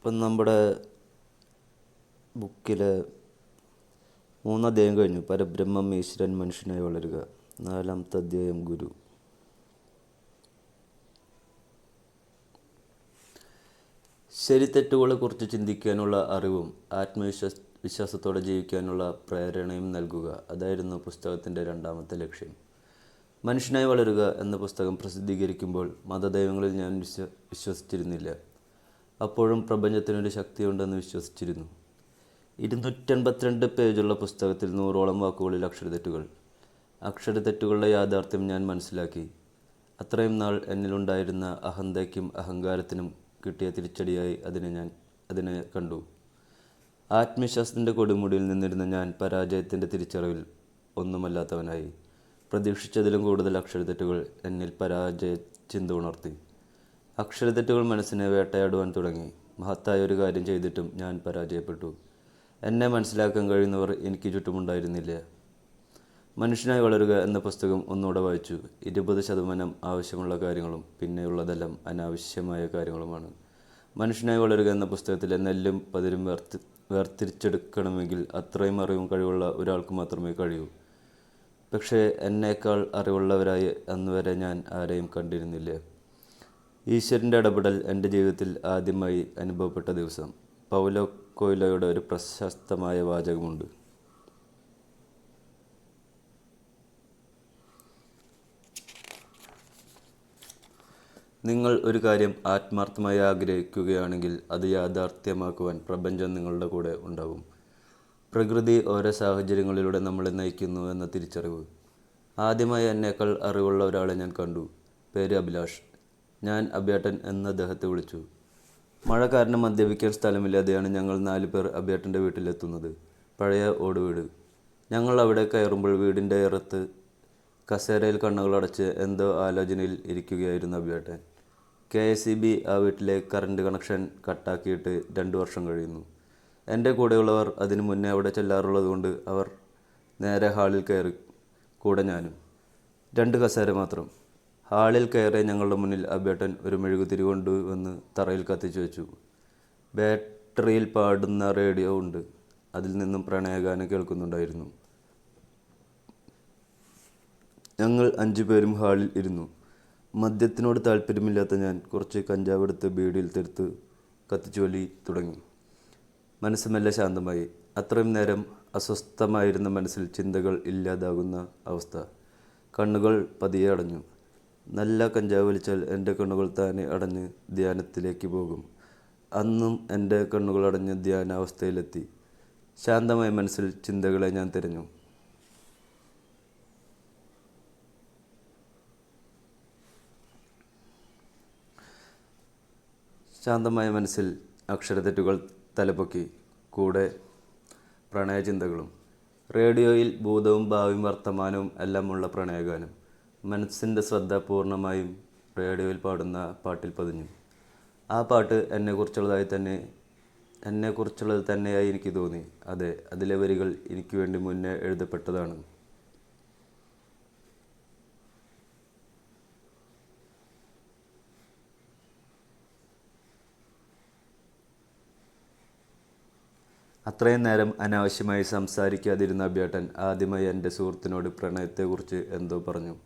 ഇപ്പം നമ്മുടെ ബുക്കിൽ മൂന്നധ്യായം കഴിഞ്ഞു. പരബ്രഹ്മം ഈശ്വരൻ മനുഷ്യനായി വളരുക. നാലാമത്തെ അധ്യായം ഗുരു. ശരി തെറ്റുകളെക്കുറിച്ച് ചിന്തിക്കാനുള്ള അറിവും ആത്മവിശ്വാസ വിശ്വാസത്തോടെ ജീവിക്കാനുള്ള പ്രേരണയും നൽകുക. അതായിരുന്നു പുസ്തകത്തിന്റെ രണ്ടാമത്തെ ലക്ഷ്യം. മനുഷ്യനായി വളരുക എന്ന പുസ്തകം പ്രസിദ്ധീകരിക്കുമ്പോൾ മതദൈവങ്ങളിൽ ഞാൻ വിശ്വ വിശ്വസിച്ചിരുന്നില്ല. അപ്പോഴും പ്രപഞ്ചത്തിനൊരു ശക്തിയുണ്ടെന്ന് വിശ്വസിച്ചിരുന്നു. ഇരുന്നൂറ്റൻപത്തിരണ്ട് പേജുള്ള പുസ്തകത്തിൽ നൂറോളം വാക്കുകളിൽ അക്ഷരതെറ്റുകൾ. അക്ഷരതെറ്റുകളുടെ യാഥാർത്ഥ്യം ഞാൻ മനസ്സിലാക്കി. അത്രയും നാൾ എന്നിലുണ്ടായിരുന്ന അഹന്തയ്ക്കും അഹങ്കാരത്തിനും കിട്ടിയ തിരിച്ചടിയായി അതിനെ ഞാൻ അതിനെ കണ്ടു. ആത്മവിശ്വാസത്തിന്റെ കൊടുമുടിയിൽ നിന്നിരുന്ന ഞാൻ പരാജയത്തിന്റെ തിരിച്ചറിവിൽ ഒന്നുമല്ലാത്തവനായി. പ്രതീക്ഷിച്ചതിലും കൂടുതൽ അക്ഷരതെറ്റുകൾ എന്നിൽ പരാജയ ചിന്ത ഉണർത്തി. അക്ഷരതെറ്റുകൾ മനസ്സിനെ വേട്ടയാടുവാൻ തുടങ്ങി. മഹത്തായ ഒരു കാര്യം ചെയ്തിട്ടും ഞാൻ പരാജയപ്പെട്ടു. എന്നെ മനസ്സിലാക്കാൻ കഴിയുന്നവർ എനിക്ക് ചുറ്റുമുണ്ടായിരുന്നില്ല. മനുഷ്യനായി വളരുക എന്ന പുസ്തകം ഒന്നുകൂടെ വായിച്ചു. ഇരുപത് ശതമാനം ആവശ്യമുള്ള കാര്യങ്ങളും പിന്നെയുള്ളതെല്ലാം അനാവശ്യമായ കാര്യങ്ങളുമാണ്. മനുഷ്യനായി വളരുക എന്ന പുസ്തകത്തിലെ നെല്ലും പതിരും വേർതി വേർതിരിച്ചെടുക്കണമെങ്കിൽ അത്രയും അറിവും കഴിവുള്ള ഒരാൾക്ക് മാത്രമേ കഴിയൂ. പക്ഷേ എന്നേക്കാൾ അറിവുള്ളവരായി അന്നുവരെ ഞാൻ ആരെയും കണ്ടിരുന്നില്ല. ഈശ്വരന്റെ ഇടപെടൽ എന്റെ ജീവിതത്തിൽ ആദ്യമായി അനുഭവപ്പെട്ട ദിവസം. പൗലോ കൊയ്ലോയുടെ ഒരു പ്രശസ്തമായ വാചകമുണ്ട്. നിങ്ങൾ ഒരു കാര്യം ആത്മാർത്ഥമായി ആഗ്രഹിക്കുകയാണെങ്കിൽ അത് യാഥാർത്ഥ്യമാക്കുവാൻ പ്രപഞ്ചം നിങ്ങളുടെ കൂടെ ഉണ്ടാകും പ്രകൃതി ഓരോ സാഹചര്യങ്ങളിലൂടെ നമ്മളെ നയിക്കുന്നു എന്ന തിരിച്ചറിവ്. ആദ്യമായി എന്നേക്കാൾ അറിവുള്ള ഒരാളെ ഞാൻ കണ്ടു. പേര് അഭിലാഷ്. ഞാൻ അബേട്ടൻ എന്ന് അദ്ദേഹത്തെ വിളിച്ചു. മഴ കാരണം മദ്യപിക്കാൻ സ്ഥലമില്ലാതെയാണ് ഞങ്ങൾ നാല് പേർ അബേട്ടന്റെ വീട്ടിലെത്തുന്നത്. പഴയ ഓടുവീട്. ഞങ്ങൾ അവിടെ കയറുമ്പോൾ വീടിന്റെ ഇറത്ത് കസേരയിൽ കണ്ണുകളടച്ച് എന്തോ ആലോചനയിൽ ഇരിക്കുകയായിരുന്നു അഭ്യാട്ടൻ കെ എസ് സി ബി ആ വീട്ടിലെ കറണ്ട് കണക്ഷൻ കട്ടാക്കിയിട്ട് രണ്ട് വർഷം കഴിയുന്നു. എന്റെ കൂടെയുള്ളവർ അതിനു മുന്നേ അവിടെ ചെല്ലാറുള്ളത് കൊണ്ട് അവർ നേരെ ഹാളിൽ കയറി. കൂടെ ഞാനും. രണ്ട് കസേര മാത്രം. ഹാളിൽ കയറി ഞങ്ങളുടെ മുന്നിൽ അബേട്ടൻ ഒരു മെഴുകുതിരി കൊണ്ട് വന്ന് തറയിൽ കത്തിച്ചു വെച്ചു. ബാറ്ററിയിൽ പാടുന്ന റേഡിയോ ഉണ്ട്. അതിൽ നിന്നും പ്രണയഗാനം കേൾക്കുന്നുണ്ടായിരുന്നു. ഞങ്ങൾ അഞ്ചു പേരും ഹാളിൽ ഇരുന്നു. മദ്യത്തിനോട് താല്പര്യമില്ലാത്ത ഞാൻ കുറച്ച് കഞ്ചാവെടുത്ത് ബീഡിയിൽ തെരുത്ത് കത്തിച്ചുവലി തുടങ്ങി. മനസ്സുമെല്ലാം ശാന്തമായി. അത്രയും നേരം അസ്വസ്ഥമായിരുന്ന മനസ്സിൽ ചിന്തകൾ ഇല്ലാതാകുന്ന അവസ്ഥ. കണ്ണുകൾ പതിയെ അടഞ്ഞു. നല്ല കഞ്ചാവ് വലിച്ചാൽ എന്റെ കണ്ണുകൾ താനെ അടഞ്ഞ് ധ്യാനത്തിലേക്ക് പോകും. അന്നും എന്റെ കണ്ണുകൾ അടഞ്ഞ് ധ്യാനാവസ്ഥയിലെത്തി. ശാന്തമായ മനസ്സിൽ ചിന്തകളെ ഞാൻ തിരഞ്ഞു. ശാന്തമായ മനസ്സിൽ അക്ഷരതെറ്റുകൾ തലപൊക്കി കൂടെ പ്രണയചിന്തകളും. റേഡിയോയിൽ ഭൂതവും ഭാവിയും വർത്തമാനവും എല്ലാമുള്ള പ്രണയഗാനം. മനസ്സിന്റെ ശ്രദ്ധ പൂർണമായും റേഡിയോയിൽ പാടുന്ന പാട്ടിൽ പതിഞ്ഞു. ആ പാട്ട് എന്നെക്കുറിച്ചുള്ളതായി തന്നെ എന്നെക്കുറിച്ചുള്ളത് തന്നെയായി എനിക്ക് തോന്നി. അതെ അതിലെ വരികൾ എനിക്ക് വേണ്ടി മുന്നേ എഴുതപ്പെട്ടതാണ്. അത്രയും നേരം അനാവശ്യമായി സംസാരിക്കാതിരുന്ന അഭ്യാട്ടൻ ആദ്യമായി എന്റെ സുഹൃത്തിനോട് പ്രണയത്തെക്കുറിച്ച് എന്തോ പറഞ്ഞു.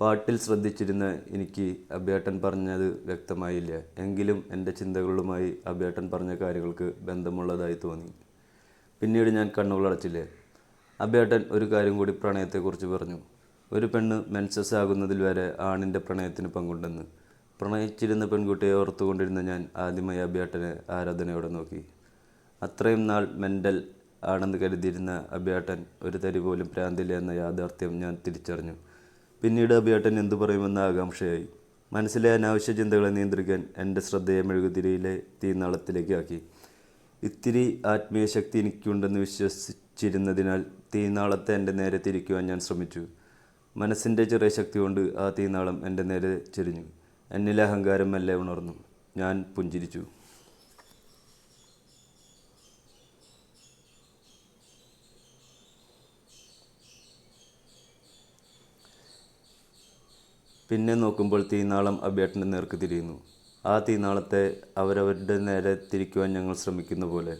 പാട്ടിൽ ശ്രദ്ധിച്ചിരുന്ന എനിക്ക് അഭ്യാട്ടൻ പറഞ്ഞത് വ്യക്തമായില്ല. എങ്കിലും എന്റെ ചിന്തകളുമായി അഭ്യാട്ടൻ പറഞ്ഞ കാര്യങ്ങൾക്ക് ബന്ധമുള്ളതായി തോന്നി. പിന്നീട് ഞാൻ കണ്ണുകളടച്ചില്ലേ അഭ്യാട്ടൻ ഒരു കാര്യം കൂടി പ്രണയത്തെക്കുറിച്ച് പറഞ്ഞു. ഒരു പെണ്ണ് മെൻസസ് ആകുന്നതിൽ വരെ ആണിന്റെ പ്രണയത്തിന് പങ്കുണ്ടെന്ന്. പ്രണയിച്ചിരുന്ന പെൺകുട്ടിയെ ഓർത്തുകൊണ്ടിരുന്ന ഞാൻ ആദ്യമായി അഭ്യാട്ടനെ ആരാധനയോടെ നോക്കി. അത്രയും നാൾ മെന്റൽ ആണെന്ന് കരുതിയിരുന്ന അഭ്യാട്ടൻ ഒരു തരി പോലും പ്രാന്തില്ല എന്ന യാഥാർത്ഥ്യം ഞാൻ തിരിച്ചറിഞ്ഞു. പിന്നീട് അഭിയേട്ടൻ എന്തു പറയുമെന്ന ആകാംക്ഷയായി. മനസ്സിലെ അനാവശ്യ ചിന്തകളെ നിയന്ത്രിക്കാൻ എന്റെ ശ്രദ്ധയെ മെഴുകുതിരിയിലെ തീനാളത്തിലേക്ക് ആക്കി. ഇത്തിരി ആത്മീയ ശക്തി എനിക്കുണ്ടെന്ന് വിശ്വസിച്ചിരുന്നതിനാൽ തീനാളത്തെ എന്റെ നേരെ തിരിക്കുവാൻ ഞാൻ ശ്രമിച്ചു. മനസ്സിന്റെ ചെറിയ ശക്തി കൊണ്ട് ആ തീനാളം എന്റെ നേരെ ചെരിഞ്ഞു. എന്നിലെ അഹങ്കാരം മെല്ലെ ഉണർന്നു. ഞാൻ പുഞ്ചിരിച്ചു. പിന്നെ നോക്കുമ്പോൾ തീനാളം അഭ്യേട്ടന്റെ നേർക്ക് തിരിയുന്നു. ആ തീനാളത്തെ അവരവരുടെ നേരെ തിരിക്കുവാൻ ഞങ്ങൾ ശ്രമിക്കുന്ന പോലെ.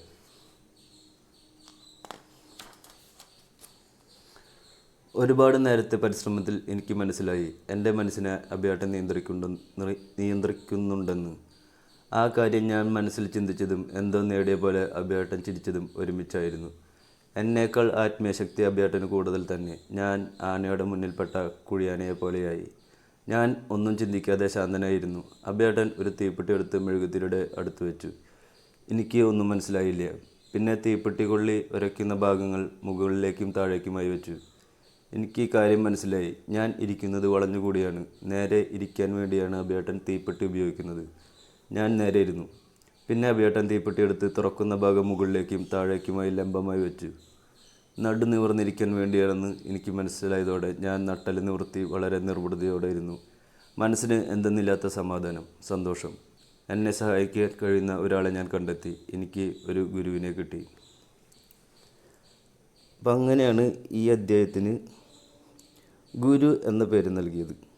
ഒരുപാട് നേരത്തെ പരിശ്രമത്തിൽ എനിക്ക് മനസ്സിലായി. എന്റെ മനസ്സിനെ അഭ്യാട്ടം നിയന്ത്രിക്കുന്നുണ്ടെന്ന് നിയന്ത്രിക്കുന്നുണ്ടെന്ന്. ആ കാര്യം ഞാൻ മനസ്സിൽ ചിന്തിച്ചതും എന്തോ നേടിയ പോലെ അഭ്യാട്ടം ചിരിച്ചതും ഒരുമിച്ചായിരുന്നു. എന്നേക്കാൾ ആത്മീയശക്തി അഭ്യാട്ടന് കൂടുതൽ തന്നെ. ഞാൻ ആനയുടെ മുന്നിൽപ്പെട്ട കുഴിയാനയെ പോലെയായി. ഞാൻ ഒന്നും ചിന്തിക്കാതെ ശാന്തനായിരുന്നു. അഭിയാട്ടൻ ഒരു തീപ്പെട്ടി എടുത്ത് മെഴുകുതിരിയുടെ അടുത്ത് വെച്ചു. എനിക്ക് ഒന്നും മനസ്സിലായില്ല. പിന്നെ തീപ്പെട്ടി കൊള്ളി ഉരയ്ക്കുന്ന ഭാഗങ്ങൾ മുകളിലേക്കും താഴേക്കുമായി വെച്ചു. എനിക്ക് ഈ കാര്യം മനസ്സിലായി. ഞാൻ ഇരിക്കുന്നത് വളഞ്ഞുകൂടിയാണ്. നേരെ ഇരിക്കാൻ വേണ്ടിയാണ് അഭിയേട്ടൻ തീപ്പെട്ടി ഉപയോഗിക്കുന്നത്. ഞാൻ നേരെ ഇരുന്നു. പിന്നെ അഭിയേട്ടൻ തീപ്പെട്ടി എടുത്ത് തുറക്കുന്ന ഭാഗം മുകളിലേക്കും താഴേക്കുമായി ലംബമായി വെച്ചു. നടു നിവർന്നിരിക്കാൻ വേണ്ടിയാണെന്ന് എനിക്ക് മനസ്സിലായതോടെ ഞാൻ നട്ടൽ നിവൃത്തി വളരെ നിർവൃതിയോടെ ഇരുന്നു. മനസ്സിന് എന്തെന്നില്ലാത്ത സമാധാനം സന്തോഷം. എന്നെ സഹായിക്കാൻ കഴിയുന്ന ഒരാളെ ഞാൻ കണ്ടെത്തി. എനിക്ക് ഒരു ഗുരുവിനെ കിട്ടി. അപ്പം അങ്ങനെയാണ് ഈ അദ്ധ്യായത്തിന് ഗുരു എന്ന പേര് നൽകിയത്.